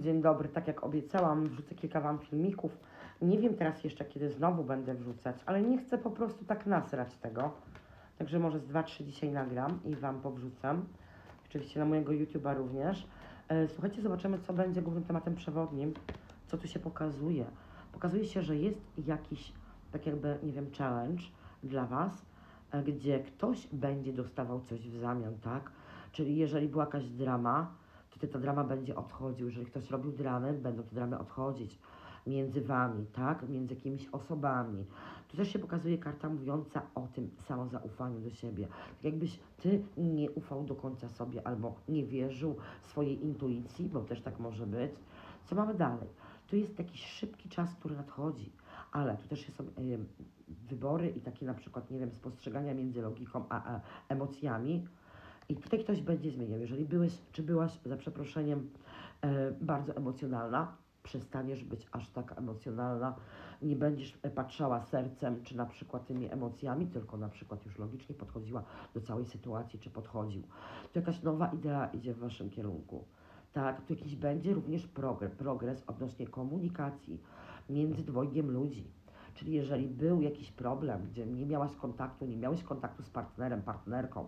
Dzień dobry, tak jak obiecałam, wrzucę kilka Wam filmików. Nie wiem teraz jeszcze, kiedy znowu będę wrzucać, ale nie chcę po prostu tak nasrać tego. Także może z 2-3 dzisiaj nagram i Wam powrzucam. Oczywiście na mojego YouTube'a również. E, Słuchajcie, zobaczymy, co będzie głównym tematem przewodnim, co tu się pokazuje. Pokazuje się, że jest jakiś, tak jakby, nie wiem, challenge dla Was, e, gdzie ktoś będzie dostawał coś w zamian, tak? Czyli jeżeli była jakaś drama, ty- ta drama będzie odchodził. Jeżeli ktoś robił dramy, będą te dramy odchodzić między wami, tak? Między jakimiś osobami. Tu też się pokazuje karta mówiąca o tym samozaufaniu do siebie. Tak jakbyś ty nie ufał do końca sobie albo nie wierzył swojej intuicji, bo też tak może być. Co mamy dalej? Tu jest jakiś szybki czas, który nadchodzi, ale tu też są wybory i takie na przykład, nie wiem, spostrzegania między logiką a, a emocjami. I tutaj ktoś będzie zmieniał. Jeżeli byłeś, czy byłaś, za przeproszeniem, e, bardzo emocjonalna, przestaniesz być aż tak emocjonalna, nie będziesz e, patrzała sercem, czy na przykład tymi emocjami, tylko na przykład już logicznie podchodziła do całej sytuacji, czy podchodził. To jakaś nowa idea idzie w waszym kierunku. Tak, tu jakiś będzie również progres, progres odnośnie komunikacji między dwojgiem ludzi. Czyli jeżeli był jakiś problem, gdzie nie miałaś kontaktu, nie miałeś kontaktu z partnerem, partnerką,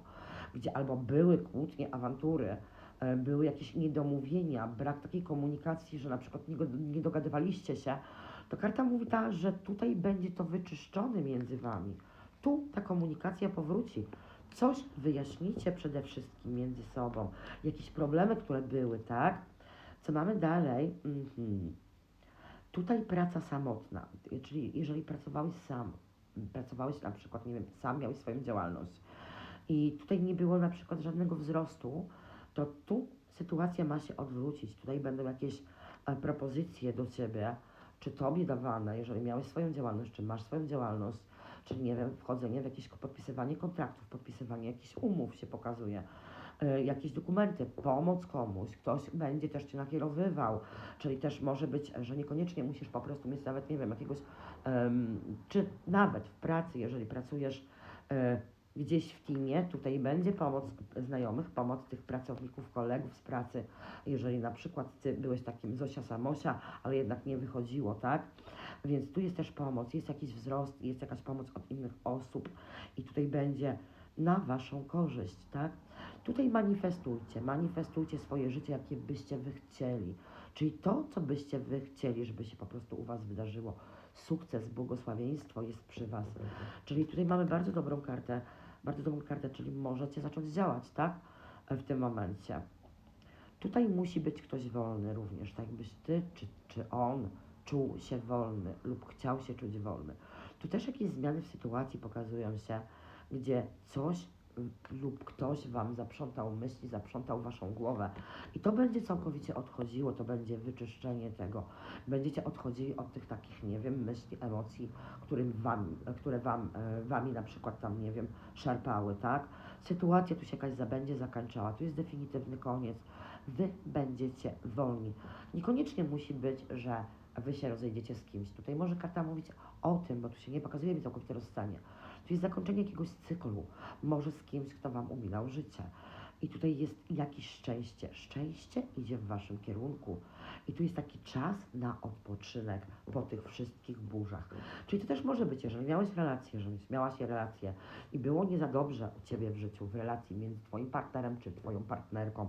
gdzie albo były kłótnie, awantury, e, były jakieś niedomówienia, brak takiej komunikacji, że na przykład nie, nie dogadywaliście się, to karta mówi ta, że tutaj będzie to wyczyszczone między wami. Tu ta komunikacja powróci. Coś wyjaśnicie przede wszystkim między sobą. Jakieś problemy, które były, tak? Co mamy dalej? Mhm. Tutaj praca samotna, czyli jeżeli pracowałeś sam, pracowałeś na przykład, nie wiem, sam miałeś swoją działalność i tutaj nie było na przykład żadnego wzrostu, to tu sytuacja ma się odwrócić. Tutaj będą jakieś e, propozycje do Ciebie, czy Tobie dawane, jeżeli miałeś swoją działalność, czy masz swoją działalność, czy nie wiem, wchodzenie w jakieś podpisywanie kontraktów, podpisywanie jakichś umów się pokazuje, e, jakieś dokumenty, pomoc komuś, ktoś będzie też Cię nakierowywał, czyli też może być, że niekoniecznie musisz po prostu mieć nawet, nie wiem, jakiegoś, em, czy nawet w pracy, jeżeli pracujesz e, gdzieś w teamie, tutaj będzie pomoc znajomych, pomoc tych pracowników, kolegów z pracy, jeżeli na przykład Ty byłeś takim Zosia Samosia, ale jednak nie wychodziło, tak? Więc tu jest też pomoc, jest jakiś wzrost, jest jakaś pomoc od innych osób i tutaj będzie na Waszą korzyść, tak? Tutaj manifestujcie, manifestujcie swoje życie, jakie byście Wy chcieli. Czyli to, co byście Wy chcieli, żeby się po prostu u Was wydarzyło. Sukces, błogosławieństwo jest przy Was. Czyli tutaj mamy bardzo dobrą kartę, bardzo dobrą kartę, czyli możecie zacząć działać, tak? W tym momencie. Tutaj musi być ktoś wolny również, tak jakbyś ty czy, czy on czuł się wolny lub chciał się czuć wolny. Tu też jakieś zmiany w sytuacji pokazują się, gdzie coś lub ktoś Wam zaprzątał myśli, zaprzątał Waszą głowę i to będzie całkowicie odchodziło, to będzie wyczyszczenie tego. Będziecie odchodzili od tych takich, nie wiem, myśli, emocji, którym wam, które wam, e, Wami na przykład tam, nie wiem, szarpały, tak? Sytuacja tu się jakaś za- będzie zakończała, tu jest definitywny koniec. Wy będziecie wolni. Niekoniecznie musi być, że Wy się rozejdziecie z kimś. Tutaj może karta mówić o tym, bo tu się nie pokazuje mi całkowite rozstanie. Jest zakończenie jakiegoś cyklu, może z kimś, kto Wam umilał życie. I tutaj jest jakieś szczęście. Szczęście idzie w Waszym kierunku. I tu jest taki czas na odpoczynek po tych wszystkich burzach. Czyli to też może być, jeżeli miałeś relację, jeżeli miałaś relację i było nie za dobrze u Ciebie w życiu, w relacji między Twoim partnerem czy Twoją partnerką,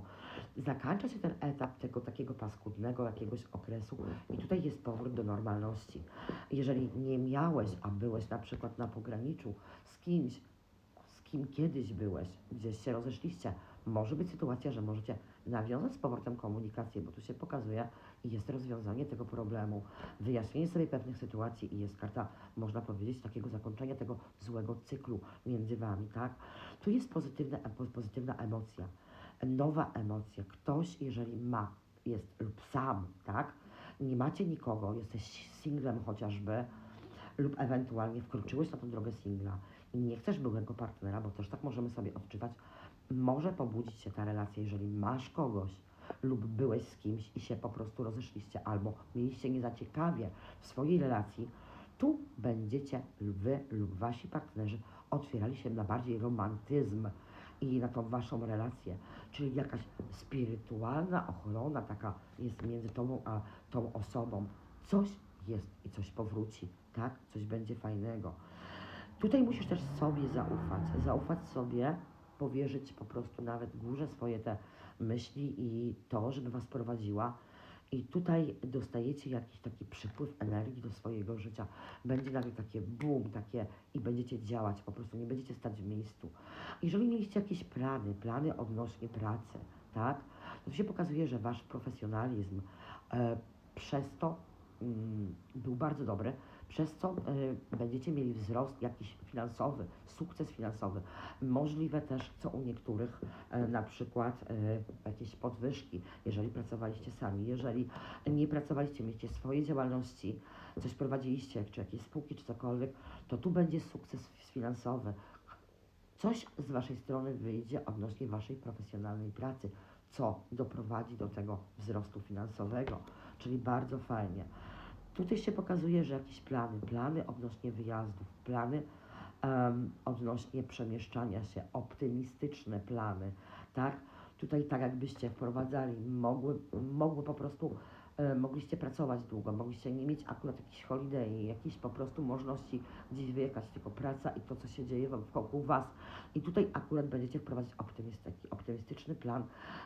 zakończa się ten etap tego takiego paskudnego jakiegoś okresu i tutaj jest powrót do normalności. Jeżeli nie miałeś, a byłeś na przykład na pograniczu z kimś, z kim kiedyś byłeś, gdzieś się rozeszliście, może być sytuacja, że możecie nawiązać z powrotem komunikację, bo tu się pokazuje i jest rozwiązanie tego problemu, wyjaśnienie sobie pewnych sytuacji i jest karta, można powiedzieć, takiego zakończenia tego złego cyklu między wami, tak? Tu jest pozytywna, e- pozytywna emocja, nowa emocja. Ktoś, jeżeli ma, jest lub sam, tak? Nie macie nikogo, jesteś singlem chociażby, lub ewentualnie wkroczyłeś na tą drogę singla i nie chcesz byłego partnera, bo też tak możemy sobie odczytać, może pobudzić się ta relacja, jeżeli masz kogoś lub byłeś z kimś i się po prostu rozeszliście, albo mieliście nie za ciekawie w swojej relacji, tu będziecie wy lub wasi partnerzy otwierali się na bardziej romantyzm, i na tą waszą relację, czyli jakaś spirytualna ochrona taka jest między tobą a tą osobą. Coś jest i coś powróci, tak? Coś będzie fajnego. Tutaj musisz też sobie zaufać, zaufać sobie, powierzyć po prostu nawet górze swoje te myśli i to, żeby was prowadziła. I tutaj dostajecie jakiś taki przypływ energii do swojego życia. Będzie nagle takie boom, takie i będziecie działać, po prostu nie będziecie stać w miejscu. Jeżeli mieliście jakieś plany, plany odnośnie pracy, tak, to się pokazuje, że wasz profesjonalizm e, przez to mm, był bardzo dobry, przez co e, będziecie mieli wzrost jakiś finansowy, sukces finansowy. Możliwe też, co u niektórych, e, na przykład e, jakieś podwyżki, jeżeli pracowaliście sami, jeżeli nie pracowaliście, mieliście swoje działalności, coś prowadziliście, czy jakieś spółki, czy cokolwiek, to tu będzie sukces finansowy. Coś z Waszej strony wyjdzie odnośnie Waszej profesjonalnej pracy, co doprowadzi do tego wzrostu finansowego, czyli bardzo fajnie. Tutaj się pokazuje, że jakieś plany, plany odnośnie wyjazdów, plany em, odnośnie przemieszczania się, optymistyczne plany, tak? Tutaj tak jakbyście wprowadzali, mogły, mogły po prostu, e, mogliście pracować długo, mogliście nie mieć akurat jakichś holiday, jakiejś po prostu możliwości gdzieś wyjechać, tylko praca i to, co się dzieje wokół Was. I tutaj akurat będziecie wprowadzać optymist, taki optymistyczny plan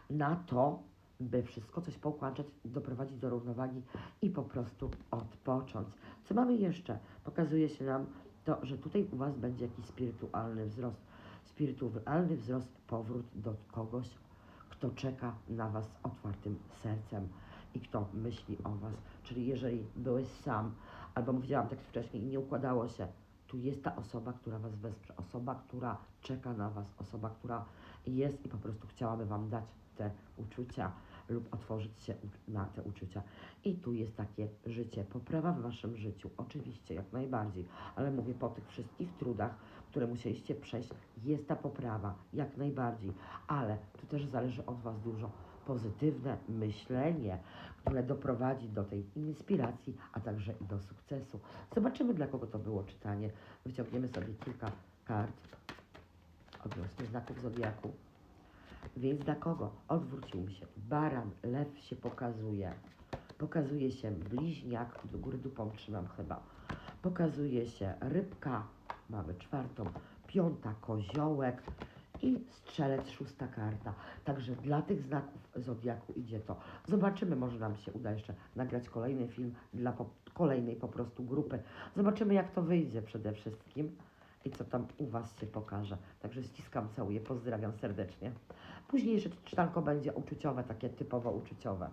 na to, by wszystko coś poukładać, doprowadzić do równowagi i po prostu odpocząć. Co mamy jeszcze? Pokazuje się nam to, że tutaj u Was będzie jakiś spirytualny wzrost. Spirytualny wzrost, powrót do kogoś, kto czeka na Was z otwartym sercem i kto myśli o Was. Czyli jeżeli byłeś sam, albo mówiłam tak wcześniej i nie układało się, tu jest ta osoba, która Was wesprze, osoba, która czeka na Was, osoba, która jest i po prostu chciałaby Wam dać te uczucia lub otworzyć się na te uczucia. I tu jest takie życie, poprawa w Waszym życiu, oczywiście, jak najbardziej, ale mówię po tych wszystkich trudach, które musieliście przejść, jest ta poprawa, jak najbardziej, ale tu też zależy od Was dużo pozytywne myślenie, które doprowadzi do tej inspiracji, a także i do sukcesu. Zobaczymy, dla kogo to było czytanie. Wyciągniemy sobie kilka kart odnośnie znaków zodiaku. Więc dla kogo? Odwrócił się. Baran, lew się pokazuje. Pokazuje się bliźniak, do góry dupą trzymam chyba. Pokazuje się rybka, mamy czwartą, piąta koziołek i strzelec, szósta karta. Także dla tych znaków zodiaku idzie to. Zobaczymy, może nam się uda jeszcze nagrać kolejny film dla po, kolejnej po prostu grupy. Zobaczymy, jak to wyjdzie przede wszystkim i co tam u Was się pokaże. Także ściskam, całuję, pozdrawiam serdecznie. Późniejsze czytanko będzie uczuciowe, takie typowo uczuciowe.